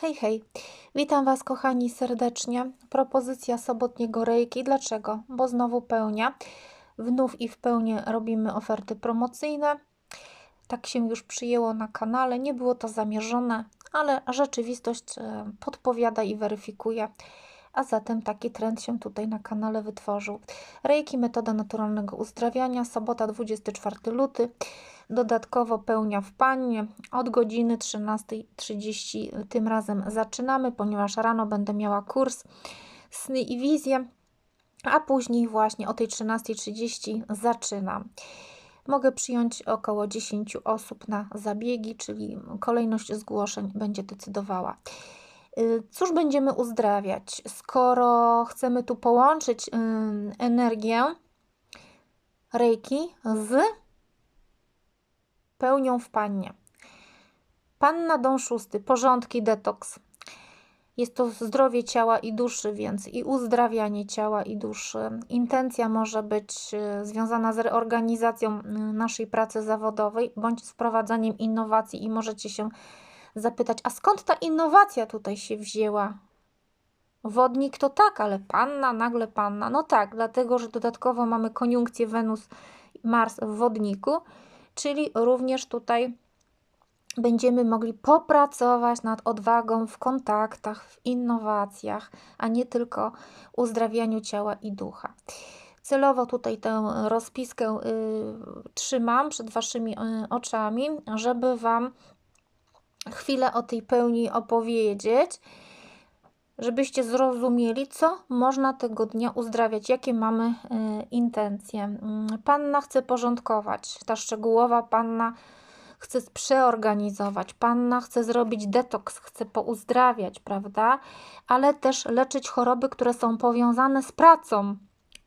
Hej, hej. Witam Was, kochani, serdecznie. Propozycja sobotniego rejki. Dlaczego? Bo znowu pełnia. Wnów i w pełni robimy oferty promocyjne. Tak się już przyjęło na kanale. Nie było to zamierzone, ale rzeczywistość e, podpowiada i weryfikuje. A zatem taki trend się tutaj na kanale wytworzył. Rejki, metoda naturalnego uzdrawiania. Sobota 24 luty. Dodatkowo pełnia w pannie od godziny 13.30. Tym razem zaczynamy, ponieważ rano będę miała kurs sny i wizje, a później właśnie o tej 13.30 zaczynam. Mogę przyjąć około 10 osób na zabiegi, czyli kolejność zgłoszeń będzie decydowała. Y, cóż będziemy uzdrawiać, skoro chcemy tu połączyć energię Reiki z pełnią w pannie. Panna dom szósty, porządki detoks. Jest to zdrowie ciała i duszy, więc i uzdrawianie ciała i duszy. Intencja może być e, związana z reorganizacją naszej pracy zawodowej bądź z wprowadzaniem innowacji, i możecie się zapytać, a skąd ta innowacja tutaj się wzięła? Wodnik to tak, ale panna, nagle panna. No tak, dlatego że dodatkowo mamy koniunkcję Wenus-Mars w wodniku czyli również tutaj będziemy mogli popracować nad odwagą w kontaktach, w innowacjach, a nie tylko uzdrawianiu ciała i ducha. Celowo tutaj tę rozpiskę y, trzymam przed Waszymi y, oczami, żeby Wam chwilę o tej pełni opowiedzieć, żebyście zrozumieli, co można tego dnia uzdrawiać, jakie mamy y, intencje. Mm, panna chce porządkować, ta szczegółowa panna chce przeorganizować, panna chce zrobić detoks, chce pouzdrawiać, prawda? Ale też leczyć choroby, które są powiązane z pracą,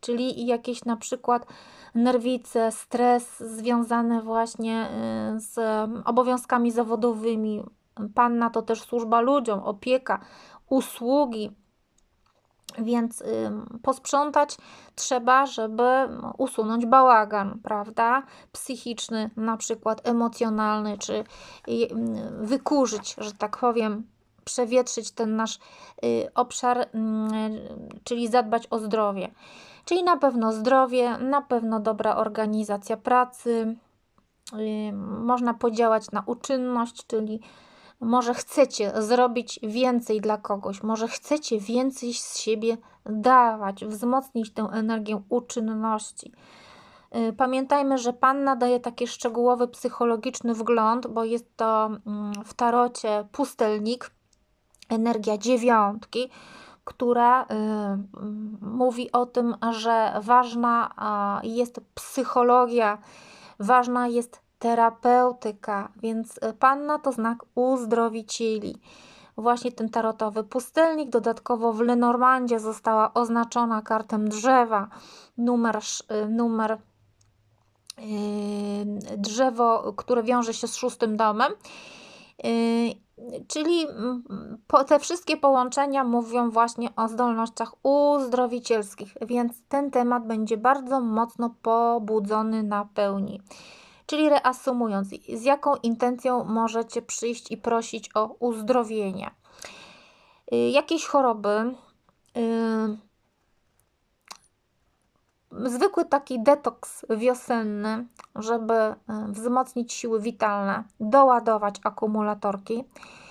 czyli jakieś na przykład nerwice, stres związane właśnie y, z obowiązkami zawodowymi. Panna to też służba ludziom, opieka, usługi. Więc posprzątać trzeba, żeby usunąć bałagan, prawda? Psychiczny, na przykład emocjonalny, czy y, wykurzyć, że tak powiem, przewietrzyć ten nasz y, obszar, czyli zadbać o zdrowie. Czyli na pewno zdrowie, na pewno dobra organizacja pracy. Można podziałać na uczynność, czyli może chcecie zrobić więcej dla kogoś, może chcecie więcej z siebie dawać, wzmocnić tę energię uczynności. Y, pamiętajmy, że Panna daje taki szczegółowy psychologiczny wgląd, bo jest to mm, w tarocie pustelnik, energia dziewiątki, która y, mówi o tym, że ważna jest psychologia, ważna jest terapeutyka, więc y, panna to znak uzdrowicieli. Właśnie ten tarotowy pustelnik, dodatkowo w Lenormandzie została oznaczona kartem drzewa, numer, y, numer yy, drzewo, które wiąże się z szóstym domem. Yy, czyli mm, te wszystkie połączenia mówią właśnie o zdolnościach uzdrowicielskich, więc ten temat będzie bardzo mocno pobudzony na pełni. Czyli reasumując, z jaką intencją możecie przyjść i prosić o uzdrowienie. Y, jakieś choroby, yy, zwykły taki detoks wiosenny, żeby y, wzmocnić siły witalne, doładować akumulatorki y,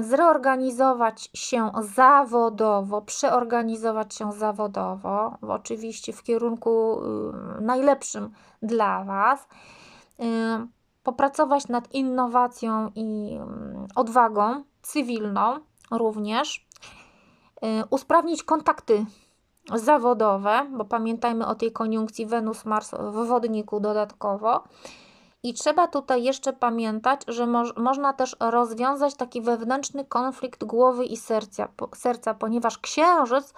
zreorganizować się zawodowo, przeorganizować się zawodowo, oczywiście w kierunku najlepszym dla Was. Y, popracować nad innowacją i mm, odwagą cywilną również, y, usprawnić kontakty zawodowe, bo pamiętajmy o tej koniunkcji Wenus-Mars w wodniku dodatkowo. I trzeba tutaj jeszcze pamiętać, że mo można też rozwiązać taki wewnętrzny konflikt głowy i serca, serca, ponieważ księżyc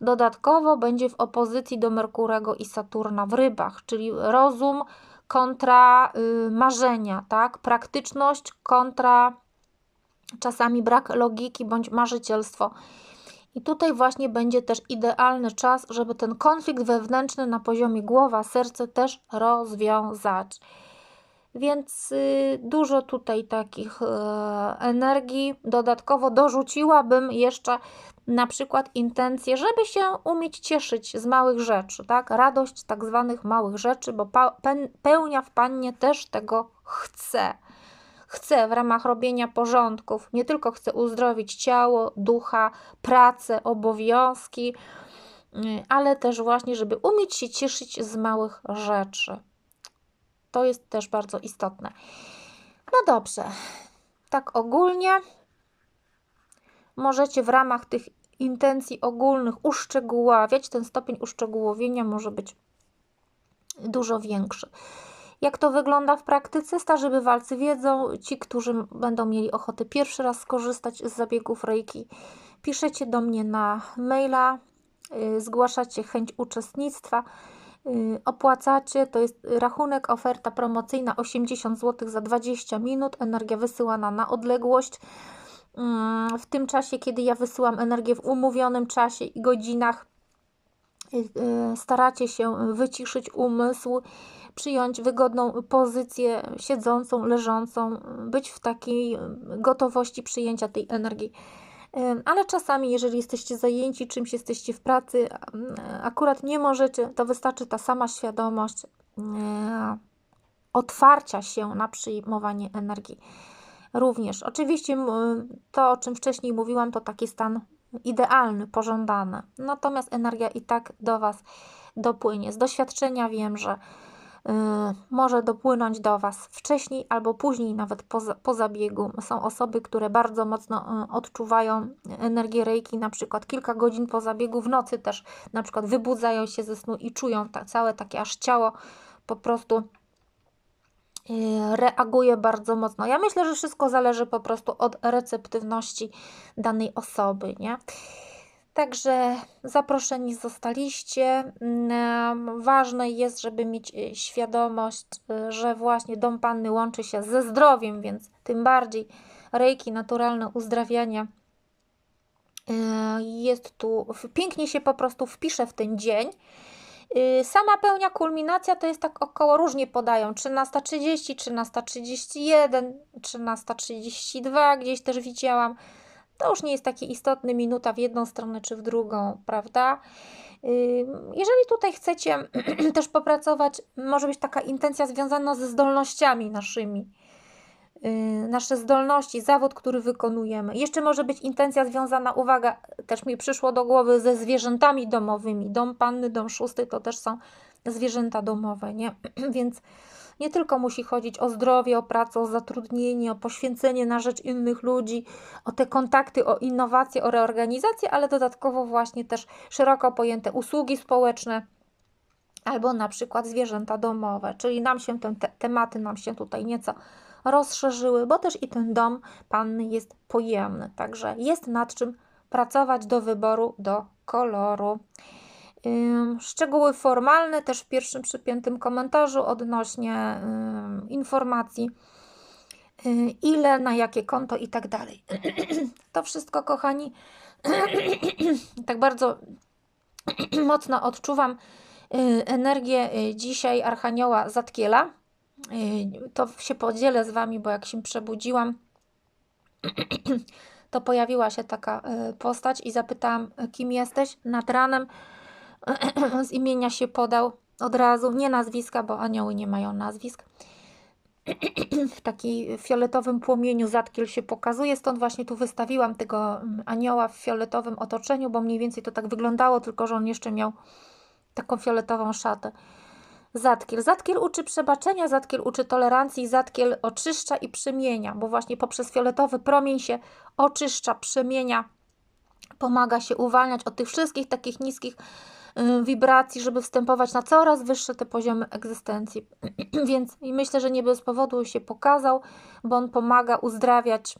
dodatkowo będzie w opozycji do Merkurego i Saturna w rybach, czyli rozum kontra y, marzenia, tak? Praktyczność kontra czasami brak logiki bądź marzycielstwo. I tutaj właśnie będzie też idealny czas, żeby ten konflikt wewnętrzny na poziomie głowa, serce też rozwiązać. Więc y, dużo tutaj takich e, energii. Dodatkowo dorzuciłabym jeszcze na przykład intencję, żeby się umieć cieszyć z małych rzeczy, tak? Radość tak zwanych małych rzeczy, bo pełnia w pannie też tego chce. Chce w ramach robienia porządków, nie tylko chce uzdrowić ciało, ducha, pracę, obowiązki, y, ale też właśnie, żeby umieć się cieszyć z małych rzeczy. To jest też bardzo istotne. No dobrze, tak ogólnie możecie w ramach tych intencji ogólnych uszczegóławiać. Ten stopień uszczegółowienia może być dużo większy. Jak to wygląda w praktyce? Starzy bywalcy wiedzą, ci, którzy będą mieli ochotę pierwszy raz skorzystać z zabiegów Reiki, piszecie do mnie na maila, y, zgłaszacie chęć uczestnictwa, opłacacie, to jest rachunek, oferta promocyjna 80 zł za 20 minut, energia wysyłana na odległość. Mm, W tym czasie, kiedy ja wysyłam energię w umówionym czasie i godzinach, y, y, staracie się wyciszyć umysł, przyjąć wygodną pozycję siedzącą, leżącą, być w takiej y, gotowości przyjęcia tej energii. Ale czasami, jeżeli jesteście zajęci czymś, jesteście w pracy, akurat nie możecie, to wystarczy ta sama świadomość yy, otwarcia się na przyjmowanie energii. Również, oczywiście, to o czym wcześniej mówiłam, to taki stan idealny, pożądany. Natomiast energia i tak do Was dopłynie. Z doświadczenia wiem, że może dopłynąć do Was wcześniej albo później, nawet po, po zabiegu. Są osoby, które bardzo mocno y, odczuwają energię reiki, na przykład kilka godzin po zabiegu, w nocy też na przykład wybudzają się ze snu i czują ta, całe takie aż ciało po prostu y, reaguje bardzo mocno. Ja myślę, że wszystko zależy po prostu od receptywności danej osoby, nie? Także zaproszeni zostaliście. Mm, Ważne jest, żeby mieć y, świadomość, y, że właśnie dom panny łączy się ze zdrowiem, więc tym bardziej reiki, naturalne uzdrawianie y, jest tu, pięknie się po prostu wpisze w ten dzień. Sama pełnia kulminacja to jest tak około, różnie podają, 13.30, 13.31, 13.32, gdzieś też widziałam. To już nie jest taki istotny minuta w jedną stronę czy w drugą, prawda? Jeżeli tutaj chcecie też popracować, może być taka intencja związana ze zdolnościami naszymi. Yy, Nasze zdolności, zawód, który wykonujemy. Jeszcze może być intencja związana, uwaga, też mi przyszło do głowy ze zwierzętami domowymi. Dom panny, dom szósty to też są zwierzęta domowe, nie? Więc nie tylko musi chodzić o zdrowie, o pracę, o zatrudnienie, o poświęcenie na rzecz innych ludzi, o te kontakty, o innowacje, o reorganizację, ale dodatkowo właśnie też szeroko pojęte usługi społeczne albo na przykład zwierzęta domowe, czyli nam się te, te tematy nam się tutaj nieco rozszerzyły, bo też i ten dom panny jest pojemny, także jest nad czym pracować do wyboru, do koloru. Szczegóły formalne też w pierwszym przypiętym komentarzu odnośnie informacji, y, ile, na jakie konto i tak dalej. To wszystko, kochani, tak bardzo mocno odczuwam y, energię y, dzisiaj Archanioła Zatkiela. To się podzielę z Wami, bo jak się przebudziłam, to pojawiła się taka postać i zapytałam, kim jesteś? Nad ranem z imienia się podał od razu, nie nazwiska, bo anioły nie mają nazwisk. W takim fioletowym płomieniu Zatkiel się pokazuje, stąd właśnie tu wystawiłam tego mm, anioła w fioletowym otoczeniu, bo mniej więcej to tak wyglądało, tylko że on jeszcze miał taką fioletową szatę. Zatkiel. Zatkiel uczy przebaczenia, Zatkiel uczy tolerancji, Zatkiel oczyszcza i przemienia, bo właśnie poprzez fioletowy promień się oczyszcza, przemienia, pomaga się uwalniać od tych wszystkich takich niskich wibracji, żeby wstępować na coraz wyższe te poziomy egzystencji. Więc i myślę, że nie bez powodu się pokazał, bo on pomaga uzdrawiać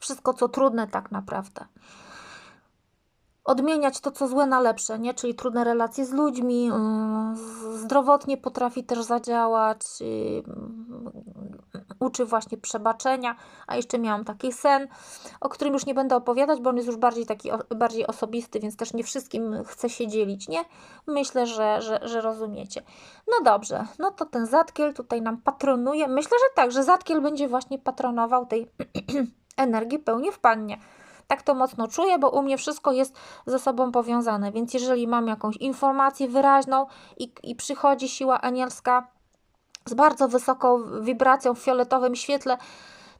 wszystko, co trudne tak naprawdę odmieniać to, co złe na lepsze, nie? Czyli trudne relacje z ludźmi, z- zdrowotnie potrafi też zadziałać, yy, uczy właśnie przebaczenia, a jeszcze miałam taki sen, o którym już nie będę opowiadać, bo on jest już bardziej taki bardziej osobisty, więc też nie wszystkim chcę się dzielić, nie? Myślę, że, że, że rozumiecie. No dobrze, no to ten Zatkiel tutaj nam patronuje. Myślę, że tak, że Zatkiel będzie właśnie patronował tej energii pełni w pannie. Tak to mocno czuję, bo u mnie wszystko jest ze sobą powiązane, więc jeżeli mam jakąś informację wyraźną i, i przychodzi siła anielska z bardzo wysoką wibracją w fioletowym świetle,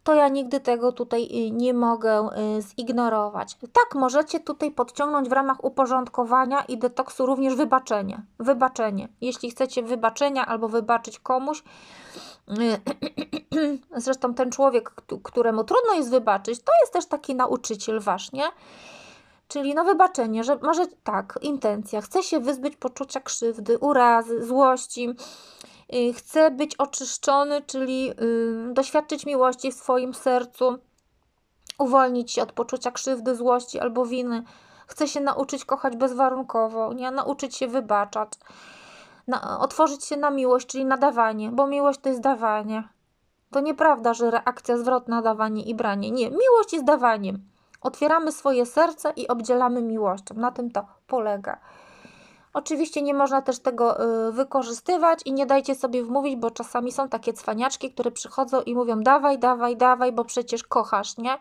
to ja nigdy tego tutaj y, nie mogę y, zignorować. Tak, możecie tutaj podciągnąć w ramach uporządkowania i detoksu również wybaczenie. Wybaczenie. Jeśli chcecie wybaczenia albo wybaczyć komuś, y, zresztą ten człowiek, któ- któremu trudno jest wybaczyć, to jest też taki nauczyciel wasz, nie? Czyli no wybaczenie, że może tak, intencja, chce się wyzbyć poczucia krzywdy, urazy, złości, chce być oczyszczony, czyli y, doświadczyć miłości w swoim sercu, uwolnić się od poczucia krzywdy, złości albo winy. Chce się nauczyć kochać bezwarunkowo, nie? nauczyć się wybaczać, na, otworzyć się na miłość, czyli na dawanie, bo miłość to jest dawanie. To nieprawda, że reakcja zwrotna, dawanie i branie. Nie, miłość jest dawaniem. Otwieramy swoje serce i obdzielamy miłością. Na tym to polega. Oczywiście nie można też tego y, wykorzystywać i nie dajcie sobie wmówić, bo czasami są takie cwaniaczki, które przychodzą i mówią dawaj, dawaj, dawaj, bo przecież kochasz, nie?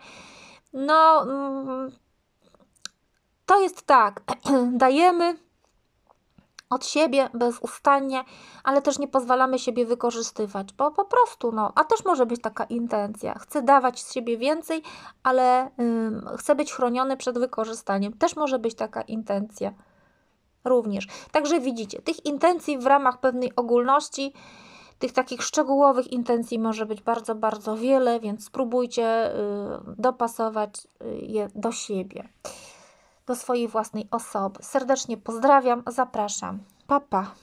No, mm, to jest tak, dajemy od siebie bezustannie, ale też nie pozwalamy siebie wykorzystywać, bo po prostu, no, a też może być taka intencja. Chcę dawać z siebie więcej, ale chcę być chroniony przed wykorzystaniem. Też może być taka intencja. Również. Także widzicie, tych intencji w ramach pewnej ogólności, tych takich szczegółowych intencji może być bardzo, bardzo wiele, więc spróbujcie y, dopasować y, je do siebie, do swojej własnej osoby. Serdecznie pozdrawiam, zapraszam. Pa, pa.